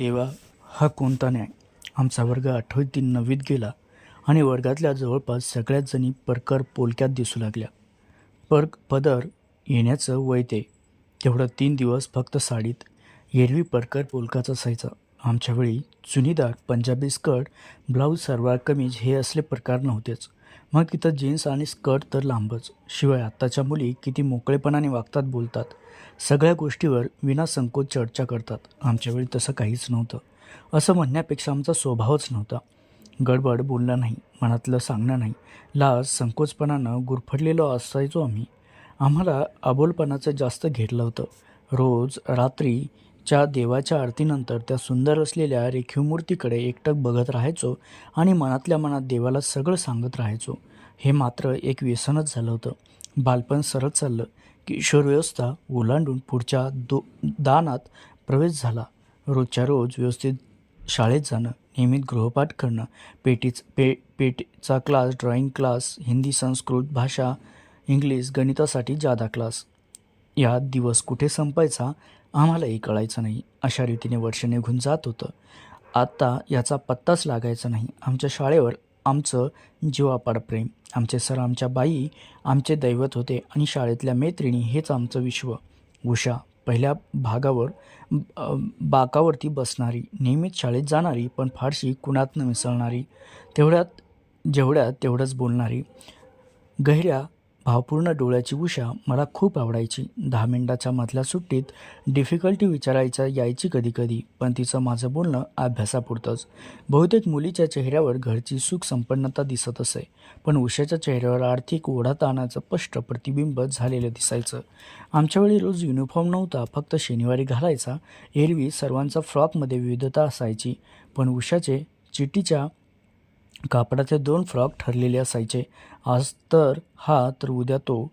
देवा हा कोणता न्याय? आमचा वर्ग आठवीत नववीत गेला आणि वर्गातल्या जवळपास सगळ्याच जणी परकर पोलक्यात दिसू लागल्या. परक पदर येण्याचं वय ते. तेवढं तीन दिवस फक्त साडीत एरवी परकर पोलकाच असायचा. आमच्या वेळी चुनीदार पंजाबी स्कर्ट ब्लाऊज सरवार कमीज हे असले प्रकार नव्हतेच. मग तिथं जीन्स आणि स्कर्ट तर लांबच. शिवाय आत्ताच्या मुली किती मोकळेपणाने वागतात बोलतात. सगळ्या गोष्टीवर विनासंकोच चर्चा करतात. आमच्या वेळी तसं काहीच नव्हतं. असं म्हणण्यापेक्षा आमचा स्वभावच नव्हता. गडबड बोलणं नाही मनातलं सांगणं नाही. लाज संकोचपणानं गुरफडलेलो असायचो आम्ही. आम्हाला अबोलपणाचं जास्त घेतलं होतं. रोज रात्रीच्या देवाच्या आरतीनंतर त्या सुंदर असलेल्या रेखीव मूर्तीकडे एकटक बघत राहायचो आणि मनातल्या मनात देवाला सगळं सांगत राहायचो. हे मात्र एक व्यसनच झालं होतं. बालपण सरळ चाललं. किशोरव्यवस्था ओलांडून पुढच्या दो दानात प्रवेश झाला. रोजच्या रोज व्यवस्थित शाळेत जाणं नियमित गृहपाठ करणं पेटीच पे पेटीचा class drawing class Hindi Sanskrit भाषा इंग्लिश गणितासाठी जादा क्लास. या दिवस कुठे संपायचा आम्हालाही कळायचं नाही. अशा रीतीने वर्ष निघून जात होतं. आत्ता याचा पत्ताच लागायचा नाही. आमच्या शाळेवर आमचं जीवापाड प्रेम. आमचे सर आमच्या बाई आमचे दैवत होते आणि शाळेतल्या मैत्रिणी हेच आमचं विश्व. उषा पहिल्या भागावर बाकावरती बसणारी नियमित शाळेत जाणारी पण फारशी कुणात न मिसळणारी तेवढ्यात जेवढ्यात तेवढंच बोलणारी गहिऱ्या भावपूर्ण डोळ्याची उषा मला खूप आवडायची. दहा मिनिटाच्या मधल्या सुट्टीत डिफिकल्टी विचारायचा यायची कधी कधी पण तिचं माझं बोलणं अभ्यासापुरतंच. बहुतेक मुलीच्या चेहऱ्यावर घरची सुख संपन्नता दिसत असे पण उषाच्या चेहऱ्यावर आर्थिक ओढाताणाचं स्पष्ट प्रतिबिंब झालेलं दिसायचं. आमच्यावेळी रोज युनिफॉर्म नव्हता फक्त शनिवारी घालायचा. एरवी सर्वांचा फ्रॉकमध्ये विविधता असायची पण उषाचे चिठीच्या कापडाचे दोन फ्रॉक ठरलेले असायचे. आज तर हा तर उद्या तो.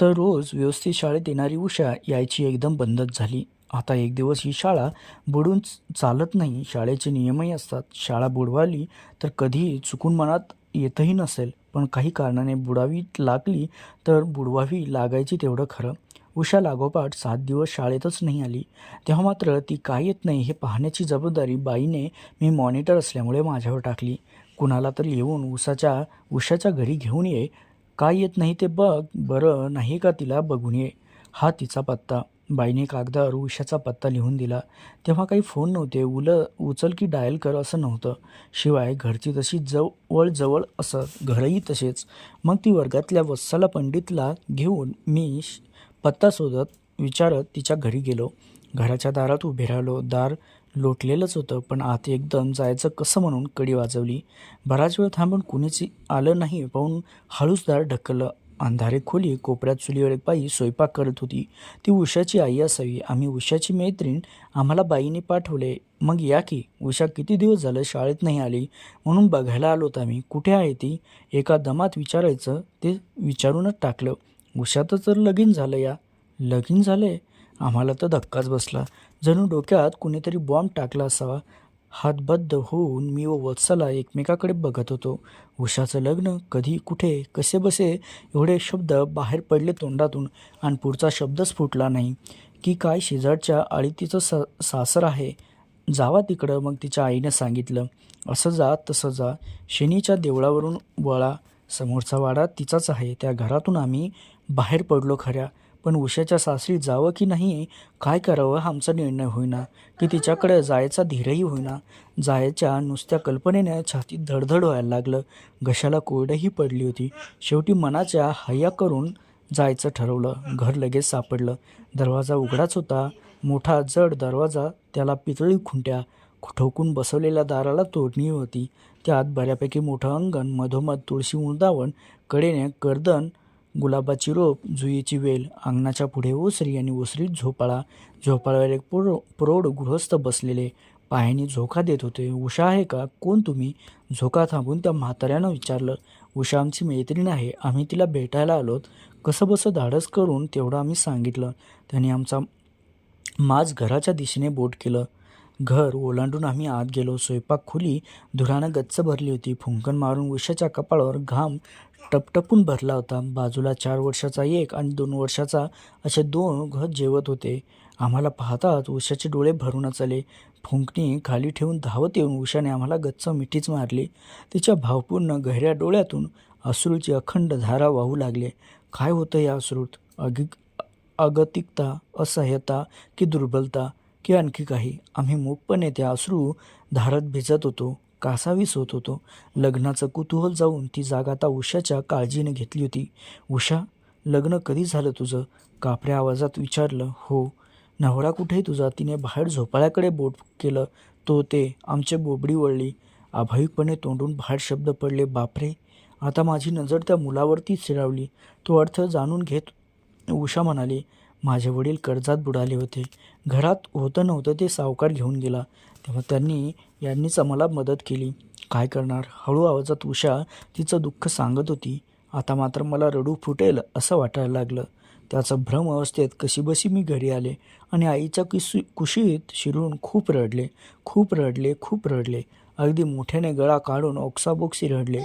तर रोज व्यवस्थित शाळेत येणारी उषा यायची एकदम बंदच झाली. आता एक दिवस ही शाळा बुडून चालत नाही. शाळेचे नियमही असतात. शाळा बुडवाली तर कधीही चुकून मनात येतही नसेल. पण काही कारणाने बुडावी लागली तर बुडवावी लागायची तेवढं खरं. उषा लागोपाठ सात दिवस शाळेतच नाही आली. तेव्हा मात्र ती काय येत नाही हे पाहण्याची जबाबदारी बाईने मी मॉनिटर असल्यामुळे माझ्यावर टाकली. कुणाला तरी येऊन उसाच्या उषाच्या घरी घेऊन ये. काय येत नाही ते बघ. बरं नाही का तिला बघून ये. हा तिचा पत्ता. बाईने कागदावर उषाचा पत्ता लिहून दिला. तेव्हा काही फोन नव्हते. उल उचल की डायल कर असं नव्हतं. शिवाय घरची तशी जवळ जवळ असत घरही तसेच. मग ती वर्गातल्या वत्साला पंडितला घेऊन मी श- पत्ता शोधत विचारत तिच्या घरी गेलो. घराच्या दारात उभे राहिलो. दार लोटलेलंच होतं पण आत एकदम जायचं कसं म्हणून कडी वाजवली. बराच वेळ थांबून कुणीच आलं नाही. पाहून हळूच दार ढकललं. अंधारे खोली कोपऱ्यात चुलीवर एक बाई स्वयंपाक करत होती. ती उषाची आई असावी. आम्ही उषाची मैत्रीण. आम्हाला बाईने पाठवले. मग या की? उषा किती दिवस झालं शाळेत नाही आली? म्हणून बघायला आलो होतो आम्ही. कुठे आहे ती? एका दमात विचारायचं. ते विचारूनच टाकलं. घुशातच तर लगीन झालं या. लगीन झाले आम्हाला तर धक्काच बसला. जणू डोक्यात कुणीतरी बॉम्ब टाकला असावा. हातबद्ध होऊन मी व वत्सला एकमेकाकडे बघत होतो. उषाचं लग्न कधी कुठे कसे बसे एवढे शब्द बाहेर पडले तोंडातून आणि पुढचा शब्दच फुटला नाही. की काय शेजारच्या आळी तिचं स सासर आहे? जावा तिकडं मग तिच्या आईनं सांगितलं. असं जा तसं जा. शनीच्या देवळावरून वळा. समोरचा वाडा तिचाच आहे. त्या घरातून आम्ही बाहेर पडलो खऱ्या पण उषाच्या सासरी जावं की नाही काय करावं हा आमचा निर्णय होईना. की तिच्याकडे जायचा धीरही होईना. जायच्या नुसत्या कल्पनेने छातीत धडधड व्हायला लागलं. घशाला कोरडही पडली होती. शेवटी मनाच्या हय्या करून जायचं ठरवलं. घर लगेच सापडलं. दरवाजा उघडाच होता. मोठा जड दरवाजा त्याला पितळी खुंट्या ठोकून बसवलेल्या दाराला तोडणी होती. त्यात बऱ्यापैकी मोठं अंगण मधोमध तुळशी उंदावण कडेने गर्दन गुलाबाची रोप जुईची वेल अंगणाच्या पुढे ओसरी आणि ओसरीत झोपाळा. झोपाळ्यावर एक प्रो प्रौढ गृहस्थ बसलेले. पायाने झोका देत होते. उषा आहे का? कोण तुम्ही? झोका थांबून त्या म्हाताऱ्यानं विचारलं. उषा आमची मैत्रीण आहे. आम्ही तिला भेटायला आलोत. कसं बसं धाडस करून तेवढं आम्ही सांगितलं. त्याने आमचा माज घराच्या दिशेने बोट केलं. घर ओलांडून आम्ही आत गेलो. स्वयंपाक खोली धुरानं गच्च भरली होती. फुंकन मारून उशाच्या कपाळावर घाम टपटपून भरला होता. बाजूला चार वर्षाचा एक आणि दोन वर्षाचा असे दोन घर जेवत होते. आम्हाला पाहताच उशाचे डोळे भरूनच आले. फुंकणी खाली ठेवून धावत येऊन उषाने आम्हाला गच्च मिठीच मारली. तिच्या भावपूर्ण गहऱ्या डोळ्यातून अश्रूची अखंड धारा वाहू लागले. काय होतं या अश्रूत अगि अगतिकता असह्यता की दुर्बलता? की आणखी काही. आम्ही मूकपणे त्या अश्रू धारत भिजत होतो कासावीस होत होतो. लग्नाचं कुतूहल जाऊन ती जागा आता उषाच्या काळजीने घेतली होती. उषा लग्न कधी झालं तुझं? कापऱ्या आवाजात विचारलं हो. नवरा कुठे तुझा? तिने बाहेर झोपाळ्याकडे बोट केलं. तो ते आमचे बोबडी वळली. अभाविकपणे तोंडून बाहेर शब्द पडले बापरे आता माझी नजर त्या मुलावरती स्थिरावली तो अर्थ जाणून घेत उषा म्हणाली. माझे वडील कर्जात बुडाले होते. घरात होतं नव्हतं ते सावकार घेऊन गेला. तेव्हा त्यांनी यांनीच आम्हाला मदत केली. काय करणार? हळू आवाजात उषा तिचं दुःख सांगत होती. आता मात्र मला रडू फुटेल असं वाटायला लागलं. त्याचा भ्रम अवस्थेत कशीबशी मी घरी आले आणि आईच्या कुशी कुशीत शिरून खूप रडले. खूप रडले खूप रडले. अगदी मोठ्याने गळा काढून ओक्साबोक्सी रडले.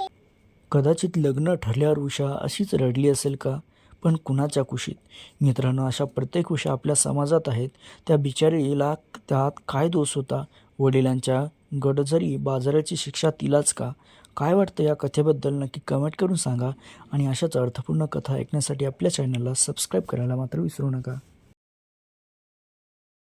कदाचित लग्न ठरल्यावर उषा अशीच रडली असेल का? पण कुणाच्या कुशीत? मित्रांनो अशा प्रत्येक कुशा आपल्या समाजात आहेत. त्या बिचारीला त्यात काय दोष होता? वडिलांच्या गडजरी बाजाराची शिक्षा तिलाच का? काय वाटतं या कथेबद्दल? नक्की कमेंट करून सांगा. आणि अशाच अर्थपूर्ण कथा ऐकण्यासाठी आपल्या चॅनलला सबस्क्राईब करायला मात्र विसरू नका.